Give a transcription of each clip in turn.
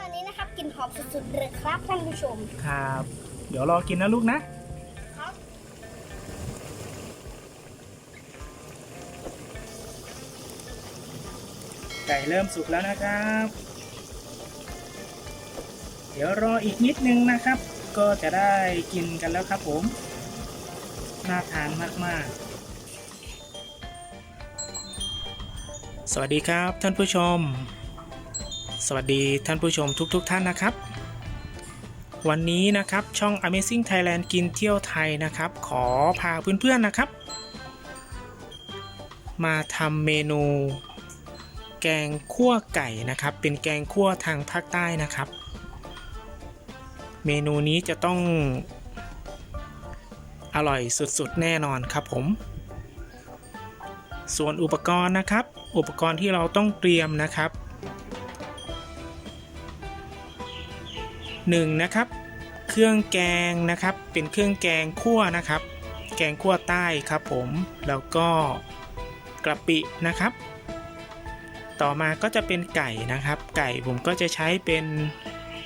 ตอนนี้นะครับกลิ่นหอมสุดๆเลยครับท่านผู้ชม ครับ เดี๋ยวรอกินนะลูกนะ ครับไก่เริ่มสุกแล้วนะครับ เดี๋ยวรออีกนิดนึงนะครับ ก็จะได้กินกันแล้วครับผม น่าทานมากๆสวัสดีครับท่านผู้ชม สวัสดีท่านผู้ชมทุกๆทท่านนะครับ วันนี้นะครับช่อง Amazing Thailand กินเที่ยวไทยนะครับ ขอพาเพื่อนๆนะครับ มาทำเมนู แกงคั่วไก่นะครับ เป็นแกงคั่วทางภาคใต้นะครับ เมนูนี้จะต้องอร่อยสุดๆ แน่นอนครับผม ส่วนอุปกรณ์นะครับ อุปกรณ์ที่เราต้องเตรียมนะครับ หนึ่งนะครับเครื่องแกงนะครับเป็นเครื่องแกงคั่วนะครับ แกงคั่วใต้ครับผมแล้วก็กระปินะครับ ต่อมาก็จะเป็นไก่นะครับ ไก่ผมก็จะใช้เป็น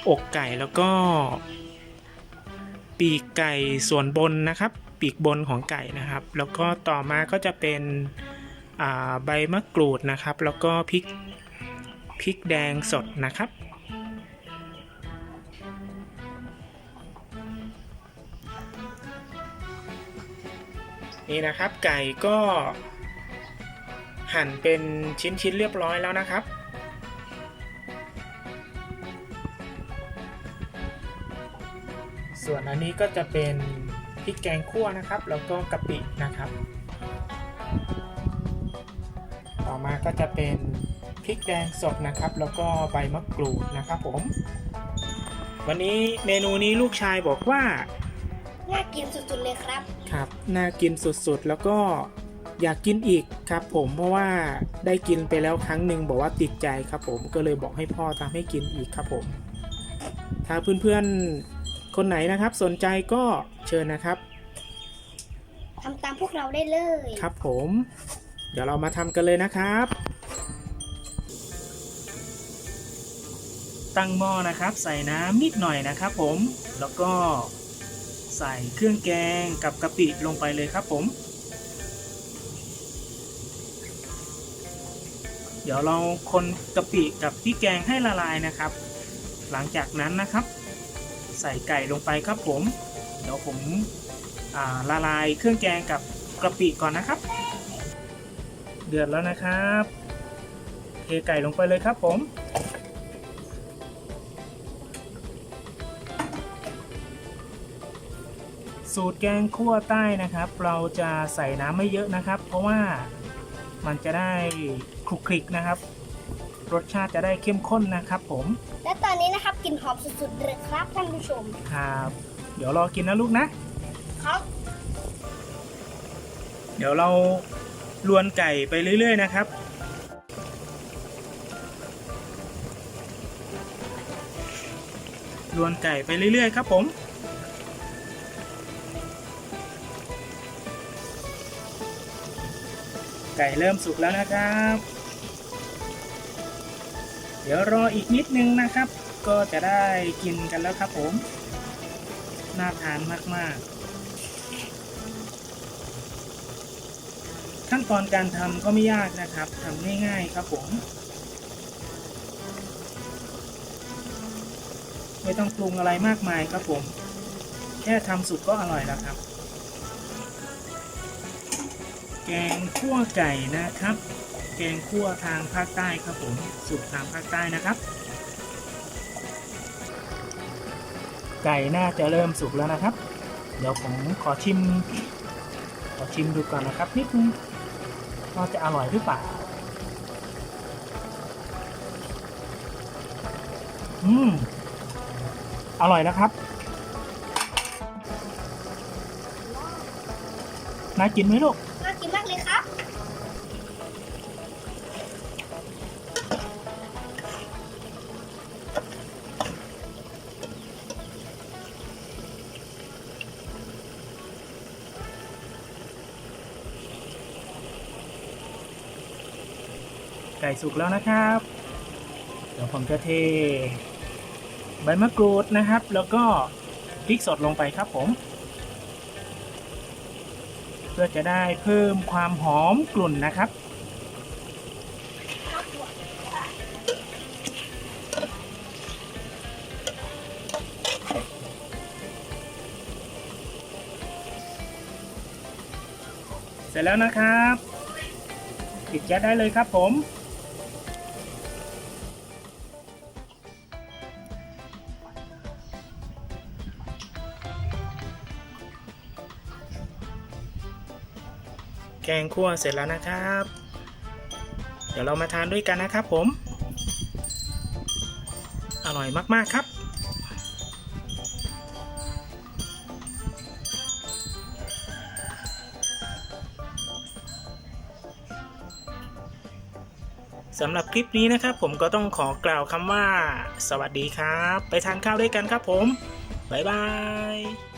อกไก่แล้วก็ ปีกไก่ส่วนบนนะครับ ปีกบนของไก่นะครับ แล้วก็ต่อมาก็จะเป็นใบมะกรูดนะครับ แล้วก็พริกพริกแดงสดนะครับ นี่นะครับ ไก่ก็หั่นเป็นชิ้นๆเรียบร้อยแล้วนะครับ ส่วนอันนี้ก็จะเป็นพริกแกงคั่วนะครับ แล้วก็กะปินะครับ ต่อมาก็จะเป็นพริกแดงสดนะครับ แล้วก็ใบมะกรูดนะครับผม วันนี้เมนูนี้ลูกชายบอกว่า น่ากินสุดๆเลยครับ ครับน่ากินสุดๆแล้วก็อยากกินอีกครับ ผมเพราะว่าได้กินไปแล้วครั้งหนึ่งบอกว่าติดใจครับ ผมก็เลยบอกให้พ่อทำให้กินอีกครับผม ถ้าเพื่อนๆคนไหนนะครับ สนใจก็เชิญนะครับทำตามพวกเราได้เลยครับผม เดี๋ยวเรามาทำกันเลยนะครับ ตั้งหม้อนะครับ ใส่น้ำนิดหน่อยนะครับ ผมแล้วก็ ใส่เครื่องแกงกับกะปิลงไปเลยครับผม เดี๋ยวเราคนกะปิกับพริกแกงให้ละลายนะครับ หลังจากนั้นนะครับ ใส่ไก่ลงไปครับผม เดี๋ยวผมละลายเครื่องแกงกับกะปิก่อนนะครับ เดือดแล้วนะครับ เทไก่ลงไปเลยครับผม สูตรแกงคั่วใต้นะครับ เราจะใส่น้ำไม่เยอะนะครับ เพราะว่ามันจะได้คลุกคลิกนะครับ รสชาติจะได้เข้มข้นนะครับ ผม และตอนนี้นะครับกลิ่นหอมสุดๆเลยครับท่านผู้ชมครับ เดี๋ยวรอกินนะลูกนะ ครับ เดี๋ยวเราลวนไก่ไปเรื่อย ๆ นะครับลวนไก่ไปเรื่อย ๆ ครับผม ไก่เริ่มสุกแล้วนะครับ เดี๋ยวรออีกนิดนึงนะครับ ก็จะได้กินกันแล้วครับผม น่าทานมากๆ ขั้นตอนการทำก็ไม่ยากนะครับทำง่ายๆครับผม ไม่ต้องปรุงอะไรมากมายครับผม แค่ทำสุกก็อร่อยแล้วครับ แกงคั่วไก่นะครับ แกงคั่วทางภาคใต้ครับผมสูตรทางภาคใต้นะครับ ไก่น่าจะเริ่มสุกแล้วนะครับ เดี๋ยวผมขอชิม ขอชิมดูก่อนนะครับนิดนึงว่าจะอร่อยหรือเปล่าอืม อร่อยนะครับ น่ากินไหมลูก มากเลยครับไก่สุกแล้วนะครับ เดี๋ยวผมจะเท ใบมะกรูดนะครับ แล้วก็พริกสดลงไปครับผม เพื่อจะได้เพิ่มความหอมกลุ่นนะครับ เสร็จแล้วนะครับปิดแก๊สได้เลยครับผม แกงคั่วเสร็จแล้วนะครับ เดี๋ยวเรามาทานด้วยกันนะครับผม อร่อยมากๆครับสำหรับคลิปนี้นะครับผมก็ต้องขอกล่าวคำว่า สวัสดีครับ ไปทานข้าวด้วยกันครับผม บ๊ายบาย